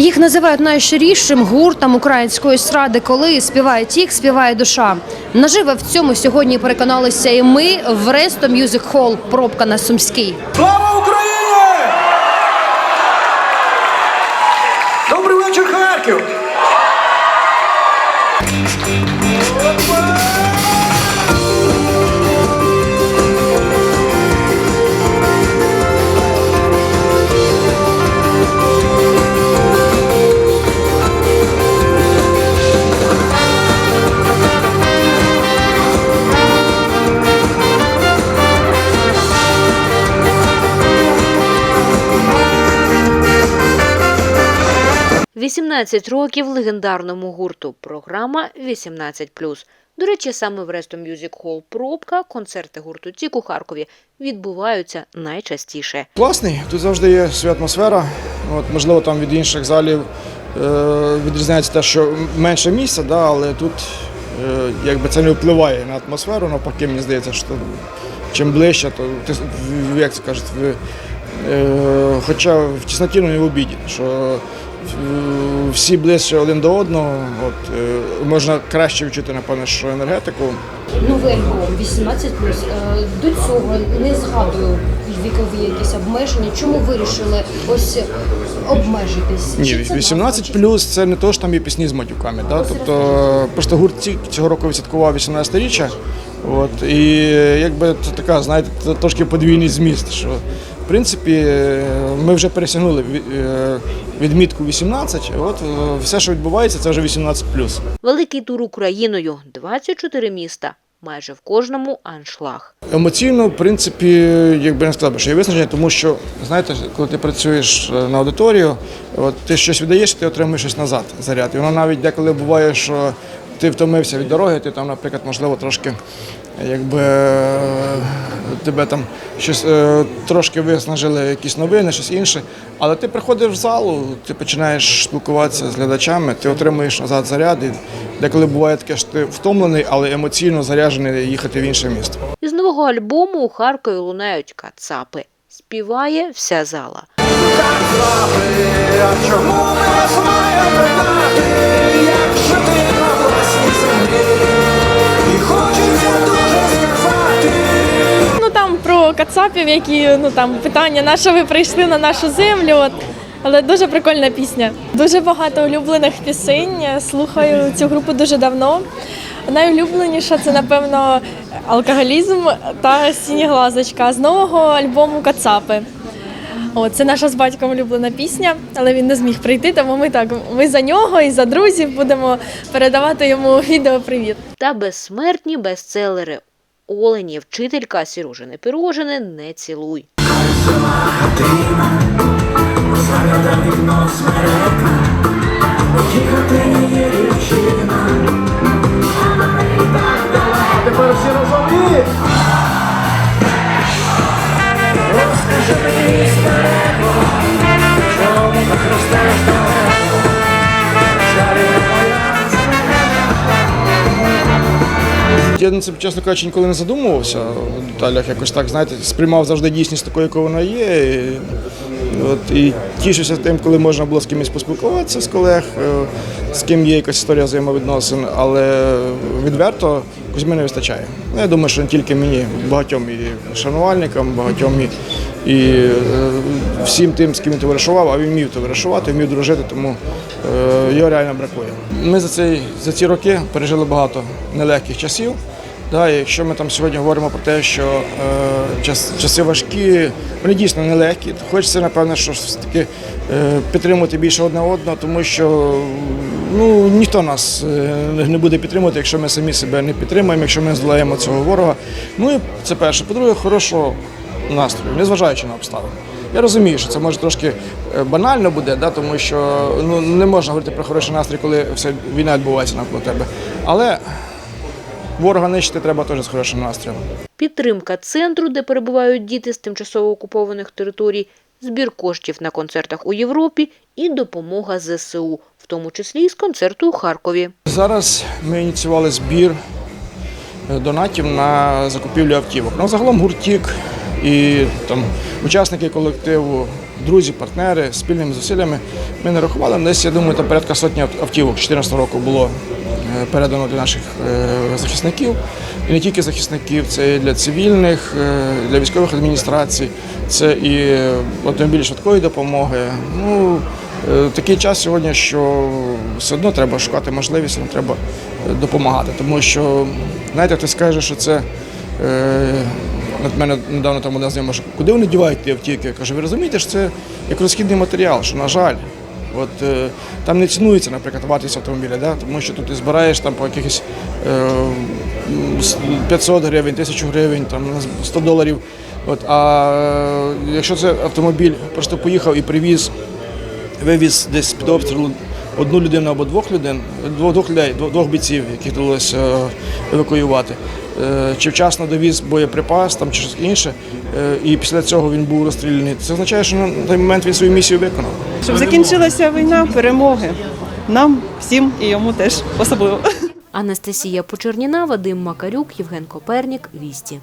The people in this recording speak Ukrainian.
Їх називають найщирішим гуртом української естради, коли співає тік, співає душа. Наживо в цьому сьогодні переконалися і ми в Ресто Мюзик Холл Пробка на Сумській. 18 років легендарному гурту. Програма 18+. До речі, саме в Ресто Мюзик Холл Пробка концерти гурту Тік у Харкові відбуваються найчастіше. Класний, тут завжди є своя атмосфера. От, можливо, там від інших залів е, відрізняється те, що менше місця, да, але тут е, якби це не впливає на атмосферу. Навпаки, мені здається, що чим ближче, то як це кажуть, в, е, хоча в тісноті, не в обіді. Що всі ближче один до одного, от, е, можна краще відчути, напевно, що енергетику. Новий альбом 18 До цього не згадую вікові якісь обмеження. Чому вирішили ось обмежитись? Ні, 18 плюс це не то, що там є пісні з матюками. Да? Тобто просто гурт цього року відсвяткував 18-річчя. От, і якби це така, знаєте, трошки подвійний зміст. Що, принципі, е, ми вже пересягнули е, відмітку 18, от е, все, що відбувається, це вже 18 плюс. Великий тур Україною, 24 міста, майже в кожному аншлаг. Емоційно, в принципі, якби не сказав, що є визначення, тому що знаєте, коли ти працюєш на аудиторію, от ти щось віддаєш, ти отримуєш щось назад заряд. І воно навіть деколи буває, що ти втомився від дороги, ти там, наприклад, можливо, трошки якби тебе там щось е, трошки виснажили, якісь новини, щось інше. Але ти приходиш в залу, ти починаєш спілкуватися з глядачами, ти отримуєш назад заряд. І деколи буває таке, що ти втомлений, але емоційно заряджений їхати в інше місто. Із нового альбому у Харкові лунають кацапи. Співає вся зала. А чому ми про які ну там питання, на що ви прийшли на нашу землю. От. Але дуже прикольна пісня. Дуже багато улюблених пісень. Слухаю цю групу дуже давно. Найулюбленіша це, напевно, алкоголізм та сініглазочка з нового альбому Кацапи. От, це наша з батьком улюблена пісня, але він не зміг прийти, тому ми так ми за нього і за друзів будемо передавати йому відео привіт. Та безсмертні бестселери. Олені, вчителька Сірожини Пирожини не цілуй. Тепер Я на це, чесно кажучи, ніколи не задумувався в деталях. Якось так, знаєте, сприймав завжди дійсність такою, якою вона є. І, от, і тішуся тим, коли можна було з кимось поспілкуватися з колег, е, з ким є якась історія взаємовідносин, але відверто Кузьми не вистачає. Ну, Я думаю, що не тільки мені, багатьом і шанувальникам, багатьом і, і е, всім тим, з ким він товаришував, а він вмів товаришувати, вмів дружити, тому е, його реально бракує. Ми за, цей, за ці роки пережили багато нелегких часів. Да, і якщо ми там сьогодні говоримо про те, що е, час, часи важкі, вони дійсно нелегкі, хочеться, напевно, що все-таки е, підтримувати більше одне одного, тому що ну, ніхто нас е, не буде підтримувати, якщо ми самі себе не підтримуємо, якщо ми здолаємо цього ворога. Ну і це перше. По-друге, хорошого настрою, незважаючи на обставини. Я розумію, що це може трошки е, банально буде, да, тому що ну, не можна говорити про хороший настрій, коли все, війна відбувається навколо тебе. Але ворога нищити треба теж з хорошим настроєм. Підтримка центру, де перебувають діти з тимчасово окупованих територій, збір коштів на концертах у Європі і допомога ЗСУ, в тому числі і з концерту у Харкові. Зараз ми ініціювали збір е, донатів на закупівлю автівок. Ну, загалом гуртік і там учасники колективу друзі, партнери, спільними зусиллями. Ми не рахували, десь, я думаю, там порядка сотні ав- автівок 2014 року було е, передано для наших е, захисників. І не тільки захисників, це і для цивільних, е, для військових адміністрацій, це і автомобілі швидкої допомоги. Ну, такий час сьогодні, що все одно треба шукати можливість, треба допомагати. Тому що, знаєте, хтось каже, що це. От мене недавно там одна знайома, що куди вони дівають ті автівки? Я кажу, ви розумієте, що це як розхідний матеріал, що, на жаль, от, е, там не цінується, наприклад, вартість автомобіля, да? тому що тут ти збираєш там по якихось е, 500 гривень, 1000 гривень, там, 100 доларів. От, а е, якщо це автомобіль просто поїхав і привіз вивіз десь під обстрілу одну людину або двох людей, двох, двох людей, двох, двох бійців, яких довелося е, евакуювати. Е, Чи вчасно довіз боєприпас там, чи щось інше, е, і після цього він був розстріляний. Це означає, що на той момент він свою місію виконав. Щоб закінчилася війна, перемоги. Нам всім і йому теж особливо. Анастасія Почерніна, Вадим Макарюк, Євген Копернік, Вісті.